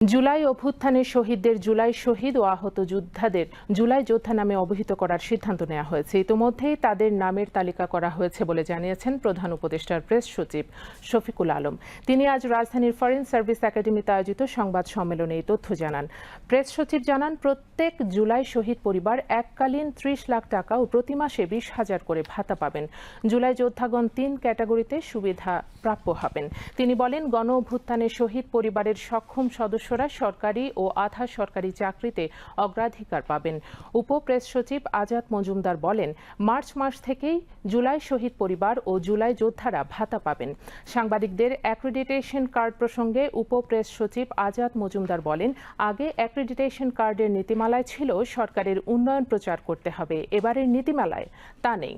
জুলাই অভ্যুত্থানের শহীদদের জুলাই শহীদ ও আহত যোদ্ধাদের জুলাই যোদ্ধা নামে অবহিত করার সিদ্ধান্ত নেওয়া হয়েছে। ইতোমধ্যেই তাদের নামের তালিকা করা হয়েছে বলে জানিয়েছেন প্রধান উপদেষ্টার প্রেস সচিব শফিকুল আলম। তিনি আজ রাজধানীর ফরেন সার্ভিস একাডেমিতে আয়োজিত সংবাদ সম্মেলনে এই তথ্য জানান। প্রেস সচিব জানান, প্রত্যেক জুলাই শহীদ পরিবার এককালীন ত্রিশ লাখ টাকা ও প্রতি মাসে বিশ হাজার করে ভাতা পাবেন। জুলাই যোদ্ধাগণ তিন ক্যাটাগরিতে সুবিধা প্রাপ্য হবেন। তিনি বলেন, গণ অভ্যুত্থানের শহীদ পরিবারের সক্ষম সদস্যরা সরকারি ও আধা সরকারি চাকরিতে অগ্রাধিকার পাবেন। উপ প্রেস সচিব আজাদ মজুমদার বলেন, মার্চ মাস থেকেই জুলাই শহীদ পরিবার ও জুলাই যোদ্ধারা ভাতা পাবেন। সাংবাদিকদের অ্যাক্রিডিটেশন কার্ড প্রসঙ্গে উপ প্রেস সচিব আজাদ মজুমদার বলেন, আগে অ্যাক্রিডিটেশন কার্ডের নীতিমালায় ছিল সরকারের উন্নয়ন প্রচার করতে হবে, এবারের নীতিমালায় তা নেই।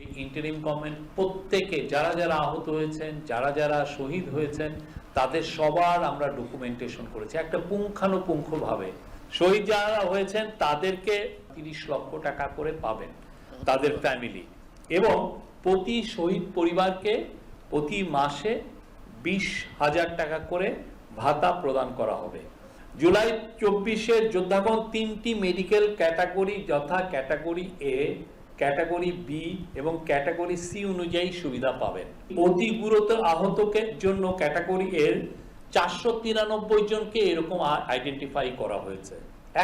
এই ইন্টারিম গভর্নমেন্ট প্রত্যেকে, যারা যারা আহত হয়েছেন, যারা যারা শহীদ হয়েছেন, তাদের সবার আমরা ডকুমেন্টেশন করেছি। একটা পুঙ্খানুপুঙ্খভাবে। শহীদ যারা হয়েছেন, তাদেরকে তিরিশ লক্ষ টাকা করে পাবেন তাদের ফ্যামিলি এবং প্রতি শহীদ পরিবারকে প্রতি মাসে বিশ হাজার টাকা করে ভাতা প্রদান করা হবে। জুলাই চব্বিশের যোদ্ধাগণ তিনটি মেডিকেল ক্যাটাগরি যথা ক্যাটাগরি এ ক্যাটাগরি বি এবং ক্যাটাগরি সি অনুযায়ী সুবিধা পাবেন। অতি গুরুতর আহতকে জন্য ক্যাটাগরি এর চারশো তিরানব্বই জনকে এরকম আইডেন্টিফাই করা হয়েছে।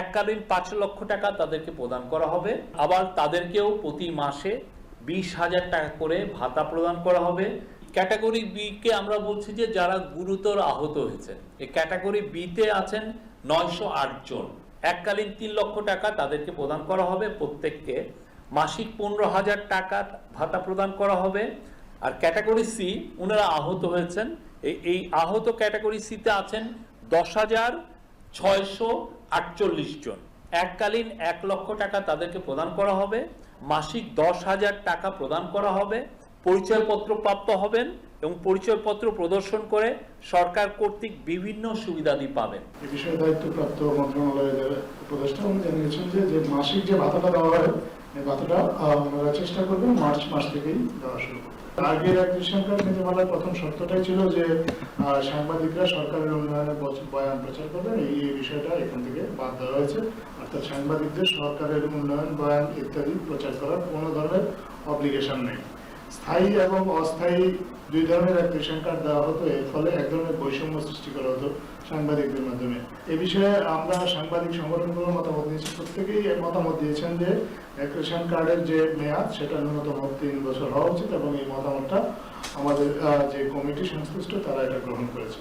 এককালীন পাঁচ লক্ষ টাকা তাদেরকে প্রদান করা হবে। আবার তাদেরকেও প্রতি মাসে বিশ হাজার টাকা করে ভাতা প্রদান করা হবে। ক্যাটাগরি বি কে আমরা বলছি যে যারা গুরুতর আহত হয়েছে। এই ক্যাটাগরি বি তে আছেন নয়শো আট জন। এককালীন তিন লক্ষ টাকা তাদেরকে প্রদান করা হবে। প্রত্যেককে মাসিক পনেরো হাজার টাকা ভাতা প্রদান করা হবে। আর ক্যাটাগরি সি ওনারা আহত হয়েছেন। এই আহত ক্যাটাগরি সিতে আছেন দশ হাজার ছয়শো আটচল্লিশ জন। এককালীন এক লক্ষ টাকা তাদেরকে প্রদান করা হবে। মাসিক দশ হাজার টাকা প্রদান করা হবে। পরিচয়পত্র প্রাপ্ত হবেন এবং পরিচয়পত্র প্রদর্শন করে সরকার কর্তৃক বিভিন্ন সুবিধাদি পাবেন। এ বিষয়ে দায়িত্বপ্রাপ্ত মন্ত্রণালয়ের উপদেষ্টা জানিয়েছেন যে মাসিক যে ভাতাটা দেওয়া হয় এই ভাতাটা চেষ্টা মার্চ মাস থেকেই দেওয়া শুরু আগের এক নীতিমালার প্রথম শর্তটাই ছিল যে সাংবাদিকরা সরকারের উন্নয়নের বয়ান প্রচার করবেন। এই বিষয়টা এখান থেকে বাদ দেওয়া হয়েছে। অর্থাৎ সাংবাদিকদের সরকারের উন্নয়ন, বয়ান ইত্যাদি প্রচার করার কোনো ধরনের অব্লিগেশন নেই। স্থায়ী এবং অস্থায়ী দুই ধরনের অ্যাপ্লিকেশন কার্ড দেওয়া হতো, এর ফলে এক ধরনের বৈষম্য সৃষ্টি করা হতো সাংবাদিকদের মাধ্যমে। এ বিষয়ে আমরা সাংবাদিক সংগঠনগুলোর মতামত দিয়েছি। প্রত্যেকেই এর মতামত দিয়েছেন যে অ্যাপ্লিকেশন কার্ডের যে মেয়াদ, সেটা ন্যূনতম তিন বছর হওয়া উচিত এবং এই মতামতটা আমাদের যে কমিটি সংশ্লিষ্ট, তারা এটা গ্রহণ করেছে।